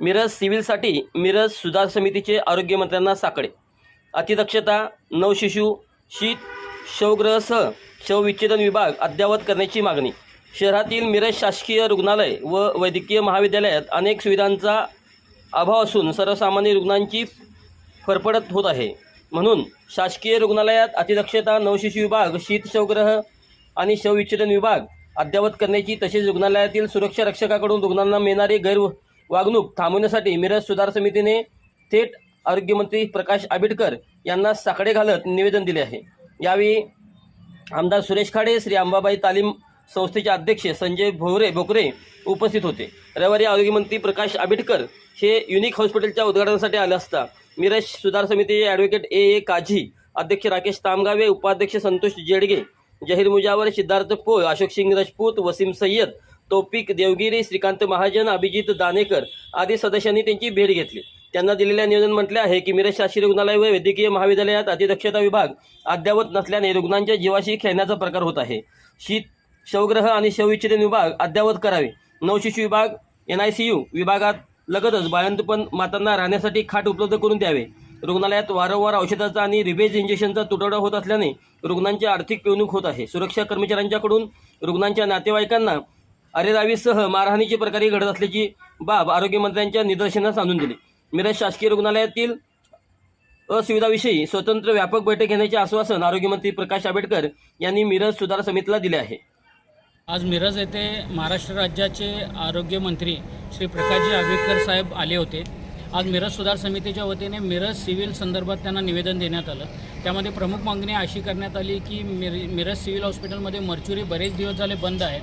मिरज सिव्हिलसाठी मिरज सुधार समितीचे आरोग्यमंत्र्यांना साकडे. अतिदक्षता नवशिशू शीत शवग्रहसह शवविच्छेदन विभाग अद्ययावत करण्याची मागणी. शहरातील मिरज शासकीय रुग्णालय व वैद्यकीय महाविद्यालयात अनेक सुविधांचा अभाव असून सर्वसामान्य रुग्णांची फरफडत होत आहे. म्हणून शासकीय रुग्णालयात अतिदक्षता नवशिशू विभाग शीत शवग्रह आणि शवविच्छेदन विभाग अद्ययावत करण्याची तसेच रुग्णालयातील सुरक्षा रक्षकाकडून रुग्णांना मिळणारी गैर वागणूक थांबवण्यासाठी मिरज सुधार समितीने थेट आरोग्यमंत्री प्रकाश आंबेडकर यांना साकडे घालत निवेदन दिले आहे. यावेळी आमदार सुरेश खाडे श्री अंबाबाई तालीम संस्थेचे अध्यक्ष संजय भोवरे भोकरे उपस्थित होते. रविवारी आरोग्यमंत्री प्रकाश आंबेडकर हे युनिक हॉस्पिटलच्या उद्घाटनासाठी आले असता मिरज सुधार समितीचे ॲडव्होकेट ए. ए. काझी अध्यक्ष राकेश तामगावे उपाध्यक्ष संतोष जेडगे जहीर मुजावर सिद्धार्थ पोळ अशोक सिंग राजपूत वसीम सय्यद तौपिक देवगिरी श्रीकांत महाजन अभिजित दानेकर आदी सदस्यांनी त्यांची भेट घेतली. त्यांना दिलेल्या निवेदन म्हटले आहे की मिरज शासकीय रुग्णालय व वैद्यकीय महाविद्यालयात अतिदक्षता विभाग अद्ययावत नसल्याने रुग्णांच्या जीवाशी खेळण्याचा प्रकार होत आहे. शीत शवग्रह आणि शवविच्छेदन विभाग अद्ययावत करावे. नवशिशू विभाग एन आय सी यू विभागात लगतच बाळंतपण मातांना राहण्यासाठी खाट उपलब्ध करून द्यावे. रुग्णालयात वारंवार औषधाचा आणि रिबेज इंजेक्शनचा तुटवडा होत असल्याने रुग्णांची आर्थिक पिवणूक होत आहे. सुरक्षा कर्मचाऱ्यांच्याकडून रुग्णांच्या नातेवाईकांना अरेरावीसह मारहाणीचे प्रकारे घडत असल्याची बाब आरोग्यमंत्र्यांच्या निदर्शनास आणून दिली. मिरज शासकीय रुग्णालयातील असुविधाविषयी स्वतंत्र व्यापक बैठक घेण्याचे आश्वासन आरोग्यमंत्री प्रकाश आंबेडकर यांनी मिरज सुधार समितीला दिले आहे. आज मिरज येथे महाराष्ट्र राज्याचे आरोग्यमंत्री श्री प्रकाशजी आंबेडकर साहेब आले होते. आज मिरज सुधार समितीच्या वतीने मिरज सिव्हिल संदर्भात त्यांना निवेदन देण्यात आलं. त्यामध्ये प्रमुख मागणी अशी करण्यात आली की मिर मिरज सिव्हिल हॉस्पिटलमध्ये मर्च्युरी बरेच दिवस झाले बंद आहेत.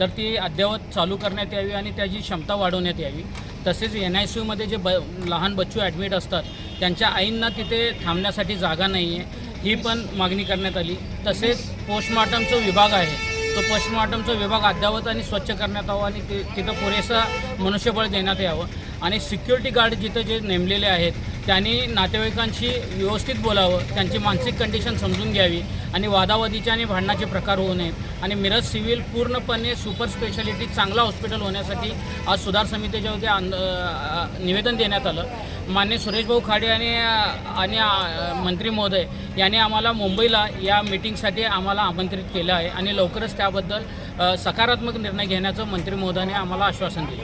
तर ती अद्ययावत चालू करण्यात यावी आणि त्याची क्षमता वाढवण्यात यावी. तसेच एन आय सी यूमध्ये जे ब लहान बच्चू ॲडमिट असतात त्यांच्या आईंना तिथे थांबण्यासाठी जागा नाही आहे ही पण मागणी करण्यात आली. तसेच पोस्टमॉर्टमचा विभाग आहे. तो पोस्टमॉर्टमचा विभाग अद्ययावत आणि स्वच्छ करण्यात यावं आणि ते तिथं पुरेसा मनुष्यबळ देण्यात यावं. आणि सिक्युरिटी गार्ड जिथं जे नेमलेले आहेत त्यांनी नातेवाईकांशी व्यवस्थित बोलावं त्यांची मानसिक कंडिशन समजून घ्यावी आणि वादावादीचे आणि भांडणाचे प्रकार होऊ नयेत. आणि मिरज सिव्हिल पूर्णपणे सुपर स्पेशालिटी चांगला हॉस्पिटल होण्यासाठी आज सुधार समितीच्या वती आंद निवेदन देण्यात आलं. मान्य सुरेशभाऊ खाडे आणि आणि मंत्री महोदय यांनी आम्हाला मुंबईला या मीटिंगसाठी आम्हाला आमंत्रित केलं आहे आणि लवकरच त्याबद्दल सकारात्मक निर्णय घेण्याचं मंत्री महोदयाने आम्हाला आश्वासन दिलं.